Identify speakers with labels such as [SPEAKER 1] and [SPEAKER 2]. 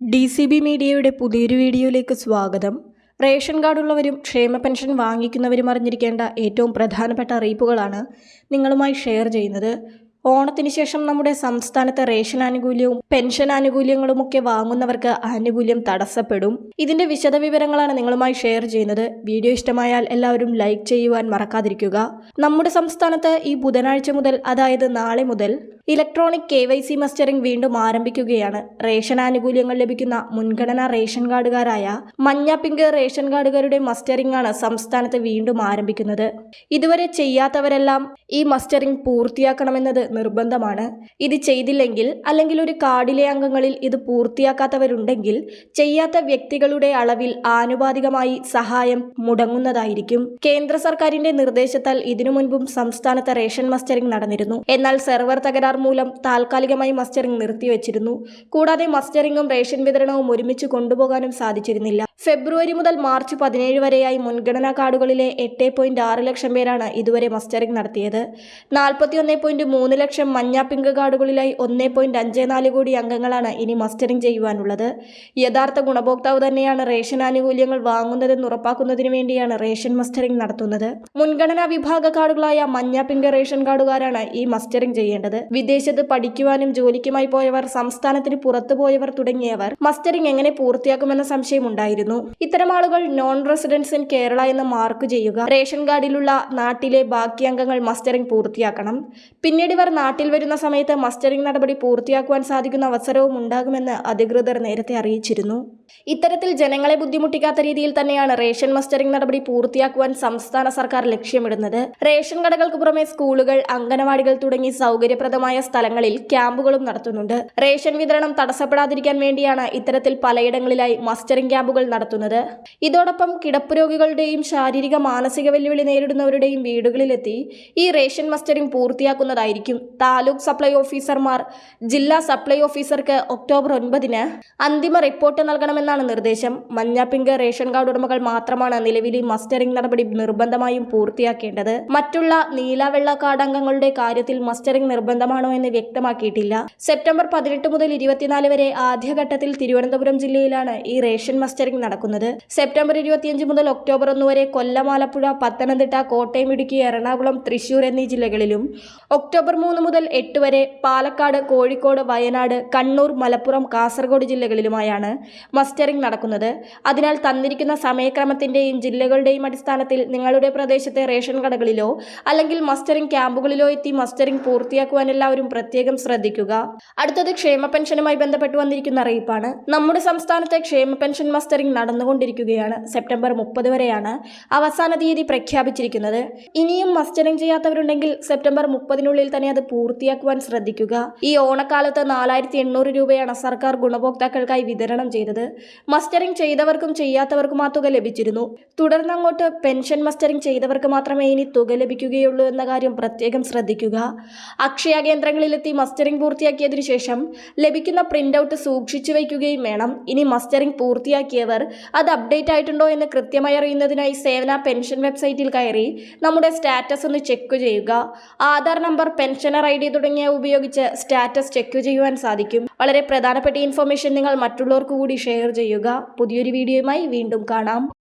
[SPEAKER 1] D C B മീഡിയയുടെ പുതിയൊരു വീഡിയോയിലേക്ക് സ്വാഗതം. റേഷൻ കാർഡുള്ളവരും ക്ഷേമ പെൻഷൻ വാങ്ങിക്കുന്നവരും അറിഞ്ഞിരിക്കേണ്ട ഏറ്റവും പ്രധാനപ്പെട്ട അറിയിപ്പുകളാണ് നിങ്ങളുമായി ഷെയർ ചെയ്യുന്നത്. ഓണത്തിന് ശേഷം നമ്മുടെ സംസ്ഥാനത്തെ റേഷൻ ആനുകൂല്യവും പെൻഷൻ ആനുകൂല്യങ്ങളും ഒക്കെ വാങ്ങുന്നവർക്ക് ആനുകൂല്യം തടസ്സപ്പെടും. ഇതിന്റെ വിശദവിവരങ്ങളാണ് നിങ്ങളുമായി ഷെയർ ചെയ്യുന്നത്. വീഡിയോ ഇഷ്ടമായാൽ എല്ലാവരും ലൈക്ക് ചെയ്യുവാൻ മറക്കാതിരിക്കുക. നമ്മുടെ സംസ്ഥാനത്ത് ഈ ബുധനാഴ്ച മുതൽ അതായത് നാളെ മുതൽ electronic K Y C mustering വീണ്ടും ആരംഭിക്കുകയാണ്. റേഷൻ ആനുകൂല്യങ്ങൾ ലഭിക്കുന്ന മുൻഗണനാ റേഷൻ കാർഡുകാരായ മഞ്ഞ പിങ്ക് റേഷൻ കാർഡുകാരുടെ മസ്റ്ററിംഗ് ആണ് സംസ്ഥാനത്ത് വീണ്ടും ആരംഭിക്കുന്നത്. ഇതുവരെ ചെയ്യാത്തവരെല്ലാം ഈ മസ്റ്ററിംഗ് പൂർത്തിയാക്കണമെന്നത് നിർബന്ധമാണ്. ഇത് ചെയ്തില്ലെങ്കിൽ അല്ലെങ്കിൽ ഒരു കാർഡിലെ അംഗങ്ങളിൽ ഇത് പൂർത്തിയാക്കാത്തവരുണ്ടെങ്കിൽ ചെയ്യാത്ത വ്യക്തികളുടെ അളവിൽ ആനുപാതികമായി സഹായം മുടങ്ങുന്നതായിരിക്കും. കേന്ദ്ര സർക്കാരിന്റെ നിർദ്ദേശത്താൽ ഇതിനു മുൻപും സംസ്ഥാനത്ത് റേഷൻ മസ്റ്ററിംഗ് നടന്നിരുന്നു. എന്നാൽ സെർവർ തകരാർ മൂലം താൽക്കാലികമായി മസ്റ്ററിംഗ് നിർത്തിവെച്ചിരുന്നു. കൂടാതെ മസ്റ്ററിംഗും റേഷൻ വിതരണവും ഒരുമിച്ച് കൊണ്ടുപോകാനും സാധിച്ചിരുന്നില്ല. ഫെബ്രുവരി മുതൽ മാർച്ച് പതിനേഴ് വരെയായി മുൻഗണനാ കാർഡുകളിലെ എട്ട് പോയിന്റ് ആറ് ലക്ഷം പേരാണ് ഇതുവരെ മസ്റ്ററിംഗ് നടത്തിയത്. നാൽപ്പത്തി ഒന്ന് പോയിന്റ് മൂന്ന് ലക്ഷം മഞ്ഞ പിങ്ക് കാർഡുകളിലായി ഒന്ന് പോയിന്റ് അഞ്ച് നാല് കോടി അംഗങ്ങളാണ് ഇനി മസ്റ്ററിംഗ് ചെയ്യുവാനുള്ളത്. യഥാർത്ഥ ഗുണഭോക്താവ് തന്നെയാണ് റേഷൻ ആനുകൂല്യങ്ങൾ വാങ്ങുന്നതെന്ന് ഉറപ്പാക്കുന്നതിന് വേണ്ടിയാണ് റേഷൻ മസ്റ്ററിംഗ് നടത്തുന്നത്. മുൻഗണനാ വിഭാഗ കാർഡുകളായ മഞ്ഞ പിങ്ക് റേഷൻ കാർഡുകാരാണ് ഈ മസ്റ്ററിംഗ് ചെയ്യേണ്ടത്. വിദേശത്ത് പഠിക്കുവാനും ജോലിക്കുമായി പോയവർ സംസ്ഥാനത്തിന് പുറത്തു പോയവർ തുടങ്ങിയവർ മസ്റ്ററിംഗ് എങ്ങനെ പൂർത്തിയാക്കുമെന്ന സംശയമുണ്ടായിരുന്നു ഇത്തരം ആളുകൾ നോൺ റെസിഡൻസ് ഇൻ കേരള എന്ന് മാർക്ക് ചെയ്യുക റേഷൻ കാർഡിലുള്ള നാട്ടിലെ ബാക്കി അംഗങ്ങൾ മസ്റ്ററിംഗ് പൂർത്തിയാക്കണം. പിന്നീട് ഇവർ നാട്ടിൽ വരുന്ന സമയത്ത് മസ്റ്ററിംഗ് നടപടി പൂർത്തിയാക്കുവാൻ സാധിക്കുന്ന അവസരവും ഉണ്ടാകുമെന്ന് അധികൃതർ നേരത്തെ അറിയിച്ചിരുന്നു. ഇത്തരത്തിൽ ജനങ്ങളെ ബുദ്ധിമുട്ടിക്കാത്ത രീതിയിൽ തന്നെയാണ് റേഷൻ മസ്റ്ററിംഗ് നടപടി പൂർത്തിയാക്കുവാൻ സംസ്ഥാന സർക്കാർ ലക്ഷ്യമിടുന്നത്. റേഷൻ കടകൾക്ക് പുറമെ സ്കൂളുകൾ അംഗനവാടികൾ തുടങ്ങി സൗകര്യപ്രദമായ സ്ഥലങ്ങളിൽ ക്യാമ്പുകളും നടത്തുന്നുണ്ട്. റേഷൻ വിതരണം തടസ്സപ്പെടാതിരിക്കാൻ വേണ്ടിയാണ് ഇത്തരത്തിൽ പലയിടങ്ങളിലായി മസ്റ്ററിംഗ് ക്യാമ്പുകൾ നടത്തുന്നത്. ഇതോടൊപ്പം കിടപ്പ് രോഗികളുടെയും ശാരീരിക മാനസിക വെല്ലുവിളി നേരിടുന്നവരുടെയും വീടുകളിലെത്തി ഈ റേഷൻ മസ്റ്ററിംഗ് പൂർത്തിയാക്കുന്നതായിരിക്കും. താലൂക്ക് സപ്ലൈ ഓഫീസർമാർ ജില്ലാ സപ്ലൈ ഓഫീസർക്ക് ഒക്ടോബർ ഒൻപതിന് അന്തിമ റിപ്പോർട്ട് നൽകണമെന്നാണ് നിർദ്ദേശം. മഞ്ഞപ്പിങ്ക് റേഷൻ കാർഡ് ഉടമകൾ മാത്രമാണ് നിലവിൽ ഈ മസ്റ്ററിംഗ് നടപടി നിർബന്ധമായും പൂർത്തിയാക്കേണ്ടത്. മറ്റുള്ള നീലവെള്ള കാർഡ് അംഗങ്ങളുടെ കാര്യത്തിൽ മസ്റ്ററിംഗ് നിർബന്ധമാണോ എന്ന് വ്യക്തമാക്കിയിട്ടില്ല. സെപ്റ്റംബർ പതിനെട്ട് മുതൽ ഇരുപത്തിനാല് വരെ ആദ്യഘട്ടത്തിൽ തിരുവനന്തപുരം ജില്ലയിലാണ് ഈ റേഷൻ മസ്റ്ററിംഗ് നടക്കുന്നത്. സെപ്റ്റംബർ ഇരുപത്തിയഞ്ച് മുതൽ ഒക്ടോബർ ഒന്ന് വരെ കൊല്ലം ആലപ്പുഴ പത്തനംതിട്ട കോട്ടയം ഇടുക്കി എറണാകുളം തൃശൂർ എന്നീ ജില്ലകളിലും. ഒക്ടോബർ മൂന്ന് മുതൽ എട്ട് വരെ പാലക്കാട് കോഴിക്കോട് വയനാട് കണ്ണൂർ മലപ്പുറം കാസർഗോഡ് ജില്ലകളിലുമായാണ് മസ്റ്ററിംഗ് നടക്കുന്നത്. അതിനാൽ തന്നിരിക്കുന്ന സമയക്രമത്തിന്റെയും ജില്ലകളുടെയും അടിസ്ഥാനത്തിൽ നിങ്ങളുടെ പ്രദേശത്തെ റേഷൻ കടകളിലോ അല്ലെങ്കിൽ മസ്റ്ററിംഗ് ക്യാമ്പുകളിലോ എത്തി മസ്റ്ററിംഗ് പൂർത്തിയാക്കുവാൻ എല്ലാവരും പ്രത്യേകം ശ്രദ്ധിക്കുക. അടുത്തത് ക്ഷേമ പെൻഷനുമായി ബന്ധപ്പെട്ട് വന്നിരിക്കുന്ന അറിയിപ്പാണ്. നമ്മുടെ സംസ്ഥാനത്തെ ക്ഷേമ പെൻഷൻ മസ്റ്ററിംഗ് നടന്നുകൊണ്ടിരിക്കുകയാണ്. സെപ്റ്റംബർ മുപ്പത് വരെയാണ് അവസാന തീയതി പ്രഖ്യാപിച്ചിരിക്കുന്നത്. ഇനിയും മസ്റ്ററിംഗ് ചെയ്യാത്തവരുണ്ടെങ്കിൽ സെപ്റ്റംബർ മുപ്പതിനുള്ളിൽ തന്നെ അത് പൂർത്തിയാക്കുവാൻ ശ്രദ്ധിക്കുക. ഈ ഓണക്കാലത്ത് നാലായിരത്തി രൂപയാണ് സർക്കാർ ഗുണഭോക്താക്കൾക്കായി വിതരണം ചെയ്തത്. മസ്റ്ററിംഗ് ചെയ്തവർക്കും ചെയ്യാത്തവർക്കും ആ തുക ലഭിച്ചിരുന്നു. തുടർന്ന് അങ്ങോട്ട് പെൻഷൻ മസ്റ്ററിംഗ് ചെയ്തവർക്ക് മാത്രമേ ഇനി തുക ലഭിക്കുകയുള്ളൂ എന്ന കാര്യം പ്രത്യേകം ശ്രദ്ധിക്കുക. അക്ഷയ കേന്ദ്രങ്ങളിലെത്തി മസ്റ്ററിംഗ് പൂർത്തിയാക്കിയതിനു ശേഷം ലഭിക്കുന്ന പ്രിന്റ് ഔട്ട് സൂക്ഷിച്ചു വയ്ക്കുകയും വേണം. ഇനി മസ്റ്ററിംഗ് പൂർത്തിയാക്കിയവർ അത് അപ്ഡേറ്റ് ആയിട്ടുണ്ടോ എന്ന് കൃത്യമായി അറിയുന്നതിനായി സേവന പെൻഷൻ വെബ്സൈറ്റിൽ കയറി നമ്മുടെ സ്റ്റാറ്റസ് ഒന്ന് ചെക്ക് ചെയ്യുക. Aadhaar number pensioner I D തുടങ്ങിയവ ഉപയോഗിച്ച് സ്റ്റാറ്റസ് ചെക്ക് ചെയ്യുവാൻ സാധിക്കും. വളരെ പ്രധാനപ്പെട്ട ഇൻഫർമേഷൻ നിങ്ങൾ മറ്റുള്ളവർക്ക് കൂടി ചെയ്യുക. പുതിയൊരു വീഡിയോയുമായി വീണ്ടും കാണാം.